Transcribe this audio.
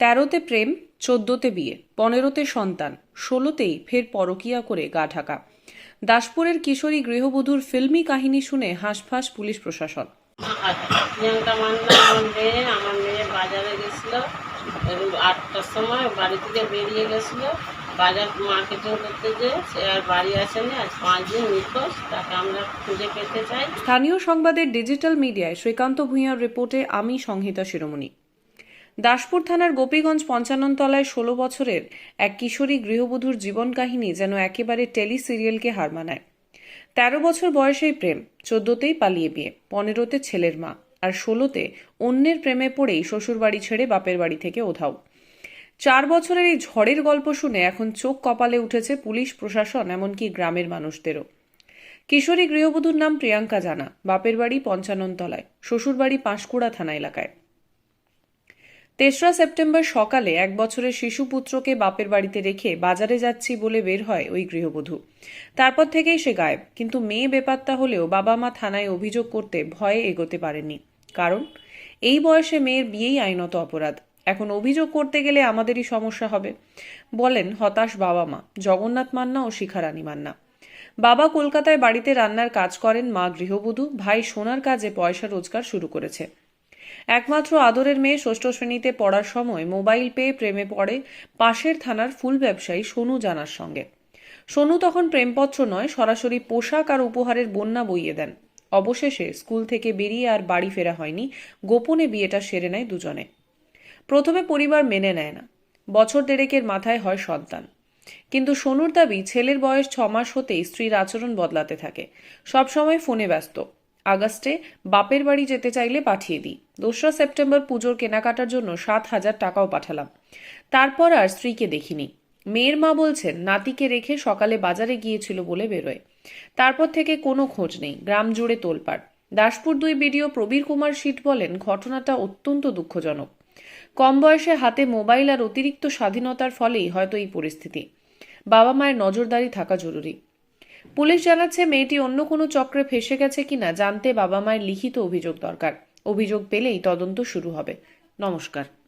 তেরোতে প্রেম চোদ্দোতে বিয়ে পনেরোতে সন্তান ষোলোতেই ফের পরকিয়া করে গা ঢাকা। দাসপুরের কিশোরী গৃহবধূর ফিল্মি কাহিনী শুনে হাঁসফাঁস পুলিশ প্রশাসন। প্রিয়াঙ্কা মান্না আমার মেয়ে আমার মেয়ে বাজারে গেছিল আটটার সময় বাড়ি থেকে বেরিয়ে গেছিল। বাজার মার্কেটিং করতে যে সে আর বাড়ি আসেনি আজ পাঁচ দিন নিখোঁজ তাকে আমরা খুঁজে পেতে চাই। স্থানীয় সংবাদের ডিজিটাল মিডিয়ায় শ্রীকান্ত ভূঁইয়ার রিপোর্টে আমি সংহিতা শিরোমণি। দাসপুর থানার গোপীগঞ্জ পঞ্চানন তলায় ষোলো বছরের এক কিশোরী গৃহবধূর জীবন কাহিনী যেন একেবারে টেলি সিরিয়ালকে হার মানায়। তেরো বছর বয়সেই প্রেম, চোদ্দতেই পালিয়ে বিয়ে, পনেরোতে ছেলের মা, আর ষোলোতে অন্যের প্রেমে পড়েই শ্বশুরবাড়ি ছেড়ে বাপের বাড়ি থেকে ওধাও। চার বছরের এই ঝড়ের গল্প শুনে এখন চোখ কপালে উঠেছে পুলিশ, প্রশাসন, এমনকি গ্রামের মানুষদেরও। কিশোরী গৃহবধূর নাম প্রিয়াঙ্কা জানা, বাপের বাড়ি পঞ্চাননতলায়, শ্বশুরবাড়ি পাঁশকুড়া থানা এলাকায়। তেসরা সেপ্টেম্বর সকালে এক বছরের শিশু পুত্রকে বাপের বাড়িতে রেখে বাজারে যাচ্ছি বলে বের হয় ওই গৃহবধূ। তারপর থেকেই সে গায়েব, কিন্তু মেয়ে বেপাত্তা হলেও বাবা মা থানায় অভিযোগ করতে ভয়ে এগোতে পারেননি। কারণ, এই বয়সে মেয়ের বিয়েই আইনত অপরাধ। এখন অভিযোগ করতে গেলে আমাদেরই সমস্যা হবে, বলেন হতাশ বাবা মা জগন্নাথ মান্না ও শিখারানী মান্না। বাবা কলকাতায় বাড়িতে রান্নার কাজ করেন মা গৃহবধূ, ভাই সোনার কাজে পয়সা রোজগার শুরু করেছে। একমাত্র আদরের মেয়ে ষষ্ঠ শ্রেণীতে পড়ার সময় মোবাইল পেয়ে প্রেমে পড়ে পাশের থানার ফুল ব্যবসায়ী সোনু জানার সঙ্গে। সোনু তখন প্রেমপত্র নয়, সরাসরি পোশাক আর উপহারের বন্যা বইয়ে দেন। অবশেষে স্কুল থেকে বেরিয়ে আর বাড়ি ফেরা হয়নি, গোপনে বিয়েটা সেরে নেয় দুজনে। প্রথমে পরিবার মেনে নেয় না। বছর দেড়েকের মাথায় হয় সন্তান। কিন্তু সোনুর দাবি, ছেলের বয়স ছ মাস হতেই স্ত্রীর আচরণ বদলাতে থাকে। সবসময় ফোনে ব্যস্ত। আগস্টে বাপের বাড়ি যেতে চাইলে পাঠিয়ে দিই। দোসরা সেপ্টেম্বর পুজোর কেনাকাটার জন্য সাত হাজার টাকাও পাঠালাম। তারপর আর স্ত্রীকে দেখিনি। মেয়ের মা বলছেন, নাতিকে রেখে সকালে বাজারে গিয়েছিল বলে বেরোয়। তারপর থেকে কোনো খোঁজ নেই, গ্রাম জুড়ে তোলপাড়। দাসপুর দুই বিডিও প্রবীর কুমার শীট বলেন, ঘটনাটা অত্যন্ত দুঃখজনক। কম বয়সে হাতে মোবাইল আর অতিরিক্ত স্বাধীনতার ফলেই হয়তো এই পরিস্থিতি। বাবা মায়ের নজরদারি থাকা জরুরি। পুলিশ জানাচ্ছে মেয়েটি অন্য কোনো চক্রে ফেসে গেছে কিনা জানতে বাবা মায়ের লিখিত অভিযোগ দরকার। অভিযোগ পেলেই তদন্ত শুরু হবে। নমস্কার।